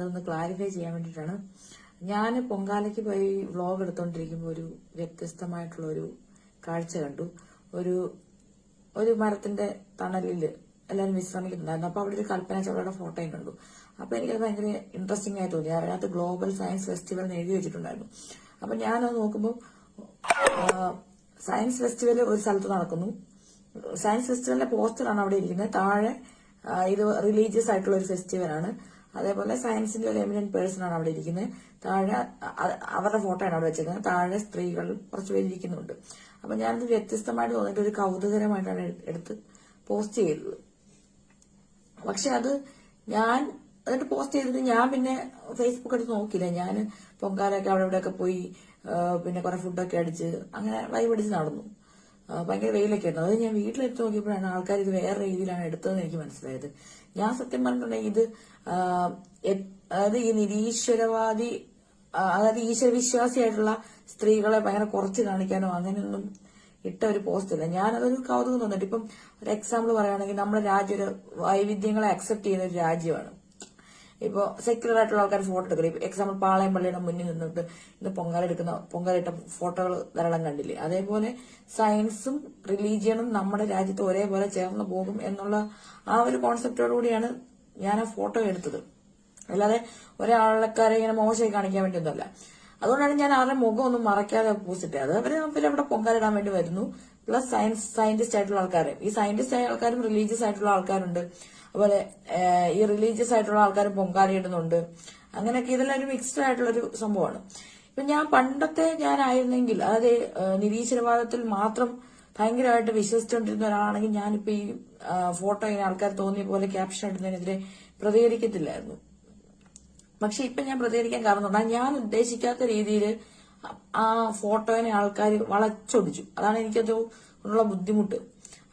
അതൊന്ന് ക്ലാരിഫൈ ചെയ്യാൻ വേണ്ടിയിട്ടാണ് ഞാൻ പൊങ്കാലയ്ക്ക് പോയി വ്ലോഗ് എടുത്തോണ്ടിരിക്കുമ്പോൾ ഒരു വ്യത്യസ്തമായിട്ടുള്ള ഒരു കാഴ്ച കണ്ടു. ഒരു ഒരു മരത്തിന്റെ തണലിൽ എല്ലാവരും വിശ്രമിക്കുന്നുണ്ടായിരുന്നു. അപ്പൊ അവിടെ ഒരു കൽപ്പന ചൗളയുടെ ഫോട്ടോയും കണ്ടു. അപ്പൊ എനിക്കത് ഭയങ്കര ഇൻട്രസ്റ്റിംഗ് ആയി തോന്നി. അതിനകത്ത് ഗ്ലോബൽ സയൻസ് ഫെസ്റ്റിവൽ എന്ന് എഴുതി വെച്ചിട്ടുണ്ടായിരുന്നു. അപ്പൊ ഞാനത് നോക്കുമ്പോൾ സയൻസ് ഫെസ്റ്റിവൽ ഒരു സ്ഥലത്ത് നടക്കുന്നു. സയൻസ് ഫെസ്റ്റിവലിന്റെ പോസ്റ്ററാണ് അവിടെ ഇരിക്കുന്നത്. താഴെ ഇത് റിലീജിയസ് ആയിട്ടുള്ള ഒരു ഫെസ്റ്റിവലാണ് അതേപോലെ സയൻസിന്റെ ഒരു എമിനന്റ് പേഴ്സൺ ആണ് അവിടെ ഇരിക്കുന്നത്. താഴെ അവരുടെ ഫോട്ടോ ആണ് അവിടെ വെച്ചിരിക്കുന്നത് താഴെ സ്ത്രീകൾ കുറച്ച് പേര് ഇരിക്കുന്നുണ്ട്. അപ്പൊ ഞാനത് വ്യത്യസ്തമായിട്ട് തോന്നിയിട്ട് ഒരു കൗതുകരമായിട്ടാണ് എട്- എടുത്ത് പോസ്റ്റ് ചെയ്തത്. പക്ഷെ അത് ഞാൻ എന്നിട്ട് പോസ്റ്റ് ചെയ്തിട്ട് ഞാൻ പിന്നെ ഫേസ്ബുക്ക് എടുത്ത് നോക്കില്ല ഞാൻ പൊങ്കാലൊക്കെ അവിടെ ഇവിടെയൊക്കെ പോയി പിന്നെ കുറെ ഫുഡൊക്കെ അടിച്ച് അങ്ങനെ വൈബടിച്ച് നടന്നു. ഭയങ്കര വെയിലൊക്കെ ആയിരുന്നു അത് ഞാൻ വീട്ടിലെടുത്ത് നോക്കിയപ്പോഴാണ് ആൾക്കാർ ഇത് വേറെ രീതിയിലാണ് എടുത്തതെന്ന് എനിക്ക് മനസ്സിലായത്. ഞാൻ സത്യം പറഞ്ഞിട്ടുണ്ടെങ്കിൽ ഇത് അതായത് ഈ നിരീശ്വരവാദി അതായത് ഈശ്വര വിശ്വാസിയായിട്ടുള്ള സ്ത്രീകളെ ഭയങ്കര കുറച്ച് കാണിക്കാനോ അങ്ങനെയൊന്നും ഇട്ട ഒരു പോസ്റ്റ് ഇല്ല. ഞാനതൊരു കൗതുകം തോന്നിട്ട് ഇപ്പം ഒരു എക്സാമ്പിൾ പറയുകയാണെങ്കിൽ നമ്മുടെ രാജ്യം ഒരു വൈവിധ്യങ്ങളെ അക്സെപ്റ്റ് ചെയ്യുന്ന ഒരു രാജ്യമാണ്. ഇപ്പോ സെക്യുലർ ആയിട്ടുള്ള ആൾക്കാർ ഫോട്ടോ എടുക്കില്ല എക്സാമ്പിൾ പാളയം പള്ളിയുടെ മുന്നിൽ നിന്നിട്ട് ഇന്ന് പൊങ്കാലെടുക്കുന്ന പൊങ്കാലിട്ട ഫോട്ടോകൾ ധാരാളം കണ്ടില്ലേ? അതേപോലെ സയൻസും റിലീജിയനും നമ്മുടെ രാജ്യത്ത് ഒരേപോലെ ചേർന്ന് പോകും എന്നുള്ള ആ ഒരു കോൺസെപ്റ്റോടു കൂടിയാണ് ഞാൻ ആ ഫോട്ടോ എടുത്തത്. അല്ലാതെ ഒരാൾക്കാരെ ഇങ്ങനെ മോശമായി കാണിക്കാൻ വേണ്ടിയൊന്നുമല്ല. അതുകൊണ്ടാണ് ഞാൻ അവരുടെ മുഖം ഒന്നും മറയ്ക്കാതെ പൂസിട്ടേ അത് അവർ പിന്നെ അവിടെ പൊങ്കാലിടാൻ വേണ്ടി വരുന്നു. പ്ലസ് സയൻസ് സയന്റിസ്റ്റ് ആയിട്ടുള്ള ആൾക്കാരെ. ഈ സയന്റിസ്റ്റ് ആയ ആൾക്കാരും റിലീജിയസ് ആയിട്ടുള്ള ആൾക്കാരുണ്ട്. അതുപോലെ ഈ റിലീജിയസ് ആയിട്ടുള്ള ആൾക്കാരും പൊങ്കാലിടുന്നുണ്ട് അങ്ങനെയൊക്കെ ഇതെല്ലാം ഒരു മിക്സ്ഡ് ആയിട്ടുള്ള ഒരു സംഭവമാണ്. ഇപ്പൊ ഞാൻ പണ്ടത്തെ ഞാനായിരുന്നെങ്കിൽ അതായത് നിരീശ്വരവാദത്തിൽ മാത്രം ഭയങ്കരമായിട്ട് വിശ്വസിച്ചുകൊണ്ടിരുന്ന ഒരാളാണെങ്കിൽ ഞാനിപ്പോ ഈ ഫോട്ടോ ഇങ്ങനെ ആൾക്കാർ തോന്നിയ പോലെ ക്യാപ്ഷൻ ഇടുന്നതിനെതിരെ പ്രതികരിക്കത്തില്ലായിരുന്നു. പക്ഷെ ഇപ്പൊ ഞാൻ പ്രതികരിക്കാൻ കാരണം എന്താ ഞാൻ ഉദ്ദേശിക്കാത്ത രീതിയിൽ ആ ഫോട്ടോനെ ആൾക്കാർ വളച്ചൊടിച്ചു. അതാണ് എനിക്കത് ഉള്ള ബുദ്ധിമുട്ട്.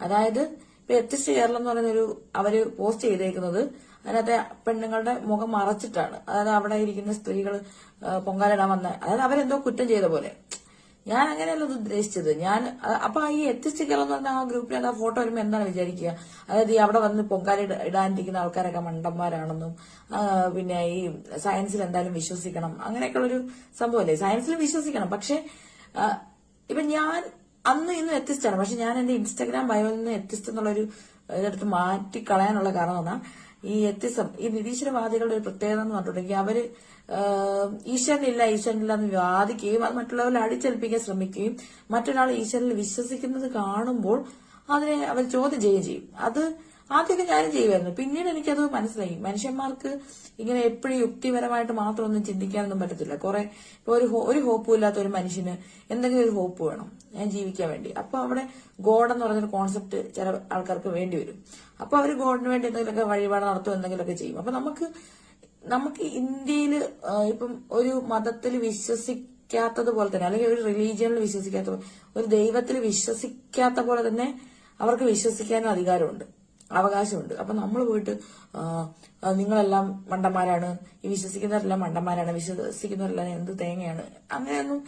അതായത് ഇപ്പൊ എത്തിസ്റ്റ് കേരളം എന്ന് പറയുന്ന ഒരു അവർ പോസ്റ്റ് ചെയ്തേക്കുന്നത് അതിനകത്തെ പെണ്ണുങ്ങളുടെ മുഖം മറച്ചിട്ടാണ്. അതായത് അവിടെ ഇരിക്കുന്ന സ്ത്രീകൾ പൊങ്കാലിടാൻ വന്ന അതായത് അവരെന്തോ കുറ്റം ചെയ്ത പോലെ. ഞാൻ അങ്ങനെയല്ല അത് ഉദ്ദേശിച്ചത്. ഞാൻ അപ്പൊ ഈ എത്തിച്ചിക്കൽ എന്ന് പറഞ്ഞ ആ ഗ്രൂപ്പിൽ ആ ഫോട്ടോ വരുമ്പോൾ എന്താണ് വിചാരിക്കുക? അതായത് ഈ അവിടെ വന്ന് പൊങ്കാല ഇട- ഇടാനിരിക്കുന്ന ആൾക്കാരൊക്കെ മണ്ടന്മാരാണെന്നും പിന്നെ ഈ സയൻസിൽ എന്തായാലും വിശ്വസിക്കണം. അങ്ങനെയൊക്കെയുള്ളൊരു സംഭവമല്ലേ സയൻസിൽ വിശ്വസിക്കണം. പക്ഷെ ഇപ്പൊ ഞാൻ അന്ന് ഇന്ന് വ്യത്യസ്തമാണ്. പക്ഷെ ഞാൻ എന്റെ ഇൻസ്റ്റാഗ്രാം ബയോയിൽ നിന്ന് വ്യത്യസ്തം എന്നുള്ളൊരു ഇതെടുത്ത് മാറ്റി കളയാനുള്ള കാരണം എന്നാ ഈ വ്യത്യസ്തം ഈ നിരീശ്വരവാദികളുടെ ഒരു പ്രത്യേകത എന്ന് പറഞ്ഞിട്ടുണ്ടെങ്കിൽ അവർ ഈശ്വരനില്ല ഈശ്വരനില്ല എന്ന് വാദിക്കുകയും അത് മറ്റുള്ളവരെ അടിച്ചേൽപ്പിക്കാൻ ശ്രമിക്കുകയും മറ്റൊരാൾ ഈശ്വരനിൽ വിശ്വസിക്കുന്നത് കാണുമ്പോൾ അതിനെ അവർ ചോദ്യം ചെയ്യുകയും ചെയ്യും. അത് ആദ്യമൊക്കെ ഞാനും ചെയ്യുമായിരുന്നു. പിന്നീട് എനിക്കത് മനസ്സിലായി. മനുഷ്യന്മാർക്ക് ഇങ്ങനെ എപ്പോഴും യുക്തിപരമായിട്ട് മാത്രം ഒന്നും ചിന്തിക്കാനൊന്നും പറ്റത്തില്ല. കുറെ ഒരു ഒരു ഹോപ്പും ഇല്ലാത്ത ഒരു മനുഷ്യന് എന്തെങ്കിലും ഒരു ഹോപ്പ് വേണം. ഞാൻ ജീവിക്കാൻ വേണ്ടി. അപ്പൊ അവിടെ ഗോഡ് എന്ന് പറഞ്ഞൊരു കോൺസെപ്റ്റ് ചില ആൾക്കാർക്ക് വേണ്ടി വരും. അപ്പൊ അവർ ഗോഡിന് വേണ്ടി എന്തെങ്കിലുമൊക്കെ വഴിപാട് നടത്തും എന്തെങ്കിലുമൊക്കെ ചെയ്യും. അപ്പൊ നമുക്ക് നമുക്ക് ഇന്ത്യയിൽ ഇപ്പം ഒരു മതത്തിൽ വിശ്വസിക്കാത്തത് പോലെ തന്നെ അല്ലെങ്കിൽ ഒരു റിലീജിയനിൽ വിശ്വസിക്കാത്ത ഒരു ദൈവത്തിൽ വിശ്വസിക്കാത്ത പോലെ തന്നെ അവർക്ക് വിശ്വസിക്കാനും അധികാരമുണ്ട്. അവകാശമുണ്ട്. അപ്പൊ നമ്മൾ പോയിട്ട് നിങ്ങളെല്ലാം മണ്ടന്മാരാണ്. ഈ വിശ്വസിക്കുന്നവരെല്ലാം മണ്ടന്മാരാണ്. വിശ്വസിക്കുന്നവരെല്ലാം എന്ത് തേങ്ങയാണ്. അങ്ങനെയൊന്നും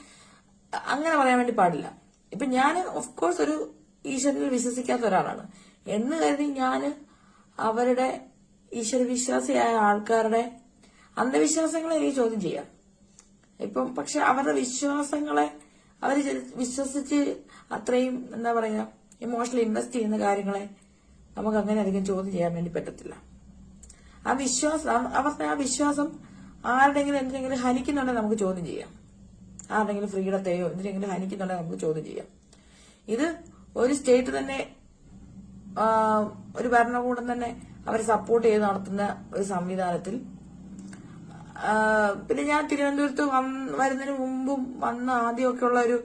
അങ്ങനെ പറയാൻ വേണ്ടി പാടില്ല. ഇപ്പൊ ഞാൻ ഓഫ് കോഴ്സ് ഒരു ഈശ്വരനിൽ വിശ്വസിക്കാത്ത ഒരാളാണ്. എന്ന് കരുതി ഞാൻ അവരുടെ ഈശ്വര വിശ്വാസിയായ ആൾക്കാരുടെ അന്ധവിശ്വാസങ്ങളെ എനിക്ക് ചോദ്യം ചെയ്യാം. ഇപ്പം പക്ഷെ അവരുടെ വിശ്വാസങ്ങളെ അവർ വിശ്വസിച്ച് അത്രയും എന്താ പറയാ ഇമോഷണൽ ഇൻവെസ്റ്റ് ചെയ്യുന്ന കാര്യങ്ങളെ നമുക്ക് അങ്ങനെ അധികം ചോദ്യം ചെയ്യാൻ വേണ്ടി പറ്റത്തില്ല. ആ വിശ്വാസം അവസ്ഥ ആ വിശ്വാസം ആരുടെങ്കിലും എന്തിനെങ്കിലും ഹനിക്കുന്നുണ്ടെങ്കിൽ നമുക്ക് ചോദ്യം ചെയ്യാം. ആരുടെങ്കിലും ഫ്രീഡത്തെയോ എന്തിനെങ്കിലും ഹനിക്കുന്നുണ്ടെങ്കിൽ നമുക്ക് ചോദ്യം ചെയ്യാം. ഇത് ഒരു സ്റ്റേറ്റ് തന്നെ ഒരു ഭരണകൂടം തന്നെ അവരെ സപ്പോർട്ട് ചെയ്ത് നടത്തുന്ന ഒരു സംവിധാനത്തിൽ പിന്നെ ഞാൻ തിരുവനന്തപുരത്ത് വന്ന് വരുന്നതിന് മുമ്പും വന്ന ആദ്യമൊക്കെ ഉള്ള ഒരു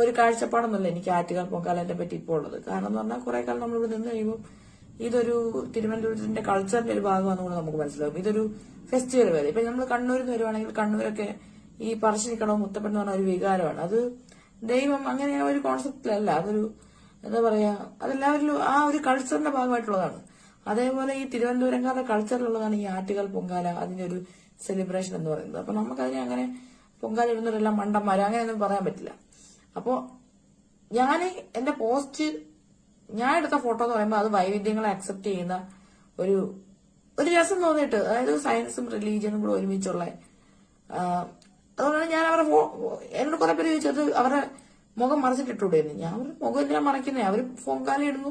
ഒരു കാഴ്ചപ്പാടൊന്നുമല്ല എനിക്ക് ആറ്റുകാൽ പൊങ്കാലനെ പറ്റി ഇപ്പോൾ ഉള്ളത്. കാരണം എന്ന് പറഞ്ഞാൽ കുറെ കാലം നമ്മളിവിടെ നിന്ന് കഴിയുമ്പോൾ ഇതൊരു തിരുവനന്തപുരത്തിന്റെ കൾച്ചറിന്റെ ഒരു ഭാഗമാണെന്ന് കൂടെ നമുക്ക് മനസ്സിലാവും ഇതൊരു ഫെസ്റ്റിവൽ വരെ ഇപ്പൊ നമ്മൾ കണ്ണൂരിൽ നിന്ന് വരുവാണെങ്കിൽ കണ്ണൂരൊക്കെ ഈ പറശ്ശിനിക്കടവ് മുത്തപ്പൻ പറഞ്ഞ ഒരു വികാരമാണ്. അത് ദൈവം അങ്ങനെ ഒരു കോൺസെപ്റ്റിലല്ല അതൊരു എന്താ പറയാ അതെല്ലാവരിലും ആ ഒരു കൾച്ചറിന്റെ ഭാഗമായിട്ടുള്ളതാണ്. അതേപോലെ ഈ തിരുവനന്തപുരംകാരുടെ കൾച്ചറിലുള്ളതാണ് ഈ ആറ്റുകാൽ പൊങ്കാല അതിന്റെ ഒരു സെലിബ്രേഷൻ എന്ന് പറയുന്നത്. അപ്പൊ നമുക്കതിനെ അങ്ങനെ പൊങ്കാല ഇടുന്നവരെല്ലാം മണ്ടന്മാരും. അങ്ങനെയൊന്നും പറയാൻ പറ്റില്ല. അപ്പോ ഞാൻ എന്റെ പോസ്റ്റ് ഞാൻ എടുത്ത ഫോട്ടോ എന്ന് പറയുമ്പോൾ അത് വൈവിധ്യങ്ങളെ അക്സെപ്റ്റ് ചെയ്യുന്ന ഒരു ഒരു രസം തോന്നിയിട്ട് അതായത് സയൻസും റിലീജിയനും കൂടെ ഒരുമിച്ചുള്ള അതുകൊണ്ടാണ് ഞാൻ അവരുടെ ഫോ- എന്നോട് കുറെ പേര് ചോദിച്ചത് അവരുടെ മുഖം മറച്ചിട്ടിട്ടൂടെ ഞാൻ അവരുടെ മുഖം എന്തിനാ മറയ്ക്കുന്നേ അവർ ഫോൺ കാലം ഇടുന്നു.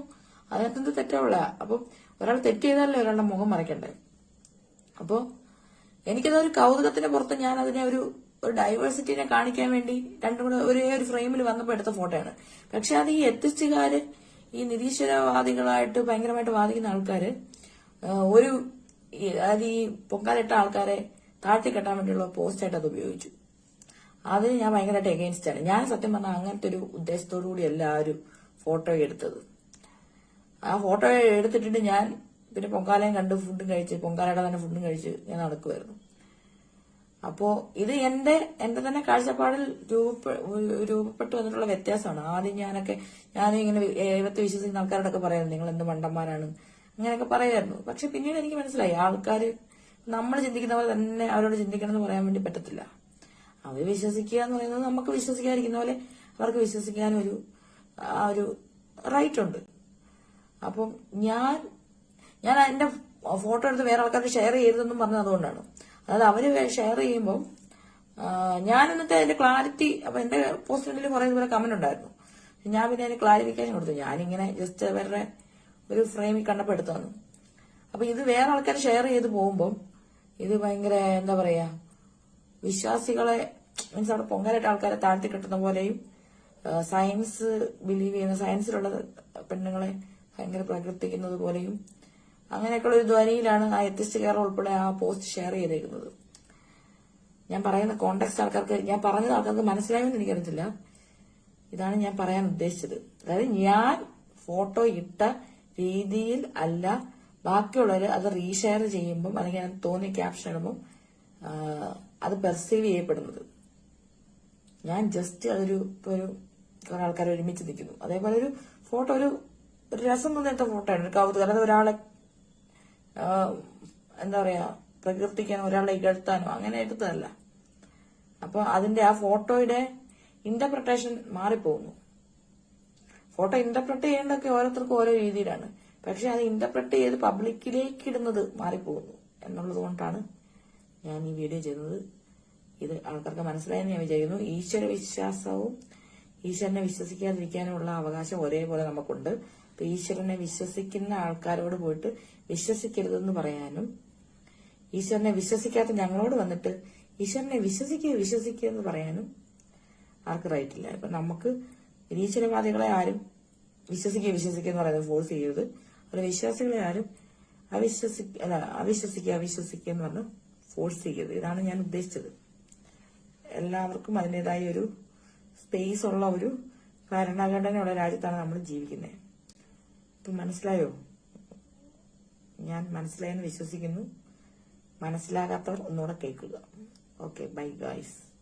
അതിനകത്ത് എന്ത് തെറ്റുള്ള അപ്പം ഒരാൾ തെറ്റ് ചെയ്താലല്ലേ ഒരാളുടെ മുഖം മറയ്ക്കണ്ടേ അപ്പോ എനിക്കതൊരു കൗതുകത്തിന്റെ പുറത്ത് ഞാൻ അതിനെ ഒരു ഒരു ഡൈവേഴ്സിറ്റിനെ കാണിക്കാൻ വേണ്ടി രണ്ടും കൂടെ ഒരേ ഒരു ഫ്രെയിമിൽ വന്നപ്പോൾ എടുത്ത ഫോട്ടോയാണ് പക്ഷെ അത് ഈ എത്തിസ്റ്റുകാര് ഈ നിരീശ്വരവാദികളായിട്ട് ഭയങ്കരമായിട്ട് വാദിക്കുന്ന ആൾക്കാര് ഒരു അതായത് ഈ പൊങ്കാലിട്ട ആൾക്കാരെ താഴ്ത്തി കെട്ടാൻ വേണ്ടിയുള്ള പോസ്റ്റായിട്ട് അത് ഉപയോഗിച്ചു. അതിന് ഞാൻ ഭയങ്കരമായിട്ട് എഗെയിൻസ്റ്റ് ആണ്. ഞാൻ സത്യം പറഞ്ഞാൽ അങ്ങനത്തെ ഒരു ഉദ്ദേശത്തോടു കൂടി എല്ലാവരും ഫോട്ടോ എടുത്തത്. ആ ഫോട്ടോ എടുത്തിട്ടുണ്ട് ഞാൻ പിന്നെ പൊങ്കാലയും കണ്ട് ഫുഡും കഴിച്ച് പൊങ്കാലയുടെ തന്നെ ഫുഡും കഴിച്ച് ഞാൻ നടക്കുമായിരുന്നു അപ്പോ ഇത് എന്റെ എന്റെ തന്നെ കാഴ്ചപ്പാടിൽ രൂപ രൂപപ്പെട്ടു വന്നിട്ടുള്ള വ്യത്യാസമാണ്. ആദ്യം ഞാനൊക്കെ ഞാൻ ഇങ്ങനെ ദൈവത്തെ വിശ്വസിക്കുന്ന ആൾക്കാരോടൊക്കെ പറയായിരുന്നു നിങ്ങൾ എന്ത് മണ്ടന്മാരാണ്? അങ്ങനെയൊക്കെ പറയായിരുന്നു. പക്ഷെ പിന്നീട് എനിക്ക് മനസ്സിലായി ആൾക്കാർ നമ്മൾ ചിന്തിക്കുന്ന പോലെ തന്നെ അവരോട് ചിന്തിക്കണം എന്ന് പറയാൻ വേണ്ടി പറ്റത്തില്ല. അവർ വിശ്വസിക്കുക എന്ന് പറയുന്നത് നമുക്ക് വിശ്വസിക്കാതിരിക്കുന്ന പോലെ അവർക്ക് വിശ്വസിക്കാൻ ഒരു ആ ഒരു റൈറ്റ് ഉണ്ട്. അപ്പം ഞാൻ ഞാൻ എന്റെ ഫോട്ടോ എടുത്ത് വേറെ ആൾക്കാർക്ക് ഷെയർ ചെയ്തതെന്നും പറഞ്ഞത് അതുകൊണ്ടാണ്. അതായത് അവർ ഷെയർ ചെയ്യുമ്പോൾ ഞാൻ എന്നിട്ട് അതിന്റെ ക്ലാരിറ്റി അപ്പൊ എന്റെ പോസ്റ്റിൽ കുറെ ഇതുപോലെ കമന്റ് ഉണ്ടായിരുന്നു. ഞാൻ പിന്നെ അതിന് ക്ലാരിഫിക്കേഷൻ കൊടുത്തു. ഞാനിങ്ങനെ ജസ്റ്റ് അവരുടെ ഒരു ഫ്രെയിമിൽ കണ്ടപ്പോൾ എടുത്തു അപ്പൊ ഇത് വേറെ ആൾക്കാർ ഷെയർ ചെയ്ത് പോകുമ്പോൾ ഇത് ഭയങ്കര എന്താ പറയാ വിശ്വാസികളെ മീൻസ് അവിടെ പൊങ്കലായിട്ട് ആൾക്കാരെ താഴ്ത്തി കിട്ടുന്ന പോലെയും സയൻസ് ബിലീവ് ചെയ്യുന്ന സയൻസിലുള്ള പെണ്ണുങ്ങളെ ഭയങ്കര പ്രകീർത്തിക്കുന്നത് പോലെയും അങ്ങനെയൊക്കെയുള്ള ഒരു ധ്വനിയിലാണ് ആ എത്തിസ്റ്റ് ഉൾപ്പെടെ ആ പോസ്റ്റ് ഷെയർ ചെയ്തേക്കുന്നത് ഞാൻ പറയുന്ന കോണ്ടാക്ട് ആൾക്കാർക്ക് ഞാൻ പറഞ്ഞത് ആൾക്കാർക്ക് മനസ്സിലായെന്ന് എനിക്കറിയത്തില്ല. ഇതാണ് ഞാൻ പറയാൻ ഉദ്ദേശിച്ചത്. അതായത് ഞാൻ ഫോട്ടോ ഇട്ട രീതിയിൽ അല്ല ബാക്കിയുള്ളവർ അത് റീഷെയർ ചെയ്യുമ്പം അല്ലെങ്കിൽ അതിന് തോന്നിയ ക്യാപ്ഷൻ ഇടുമ്പം അത് പെർസീവ് ചെയ്യപ്പെടുന്നത്. ഞാൻ ജസ്റ്റ് അതൊരു ഒരു കുറെ ആൾക്കാർ ഒരുമിച്ച് നിൽക്കുന്നു. അതേപോലെ ഒരു ഫോട്ടോ ഒരു രസം തോന്നിയിട്ട ഫോട്ടോ ആണ്. ഒരു കൗതുകം. അല്ലാതെ ഒരാളെ എന്താ പറയാ പ്രകീർത്തിക്കാനോ ഒരാളെ ഇകഴ്ത്താനോ അങ്ങനെ എടുത്തതല്ല. അപ്പൊ അതിന്റെ ആ ഫോട്ടോയുടെ ഇന്റർപ്രിട്ടേഷൻ മാറിപ്പോകുന്നു. ഫോട്ടോ ഇന്റർപ്രറ്റ് ചെയ്യേണ്ടതൊക്കെ ഓരോരുത്തർക്കും ഓരോ രീതിയിലാണ്. പക്ഷെ അത് ഇന്റർപ്രറ്റ് ചെയ്ത് പബ്ലിക്കിലേക്ക് ഇടുന്നത് മാറിപ്പോകുന്നു എന്നുള്ളത് കൊണ്ടാണ് ഞാൻ ഈ വീഡിയോ ചെയ്യുന്നത് ഇത് ആൾക്കാർക്ക് മനസ്സിലായെന്ന് ഞാൻ വിചാരിക്കുന്നു. ഈശ്വര വിശ്വാസവും ഈശ്വരനെ വിശ്വസിക്കാതിരിക്കാനുമുള്ള അവകാശം ഒരേപോലെ നമുക്കുണ്ട്. അപ്പൊ ഈശ്വരനെ വിശ്വസിക്കുന്ന ആൾക്കാരോട് പോയിട്ട് വിശ്വസിക്കരുതെന്ന് പറയാനും ഈശ്വരനെ വിശ്വസിക്കാത്ത ഞങ്ങളോട് വന്നിട്ട് ഈശ്വരനെ വിശ്വസിക്കുക വിശ്വസിക്കുക എന്ന് പറയാനും ആർക്ക് റൈറ്റ് ഇല്ല. ഇപ്പൊ നമുക്ക് നിരീശ്വരവാദികളെ ആരും വിശ്വസിക്കുക വിശ്വസിക്കുക എന്ന് പറയുന്നത് ഫോഴ്സ് ചെയ്യരുത്. അവരെ വിശ്വാസികളെ ആരും അവിശ്വസി അല്ല അവിശ്വസിക്കുക അവിശ്വസിക്കുക എന്ന് പറഞ്ഞ് ഫോഴ്സ് ചെയ്യരുത്. ഇതാണ് ഞാൻ ഉദ്ദേശിച്ചത്. എല്ലാവർക്കും അതിന്റെതായ ഒരു സ്പേസ് ഉള്ള ഒരു ഭരണഘടനയുള്ള രാജ്യത്താണ് നമ്മൾ ജീവിക്കുന്നത്. ഇപ്പൊ മനസ്സിലായോ? ഞാൻ മനസ്സിലായെന്ന് വിശ്വസിക്കുന്നു. മനസ്സിലാകാത്തവർ ഒന്നുകൂടെ കേൾക്കുക. Okay bye guys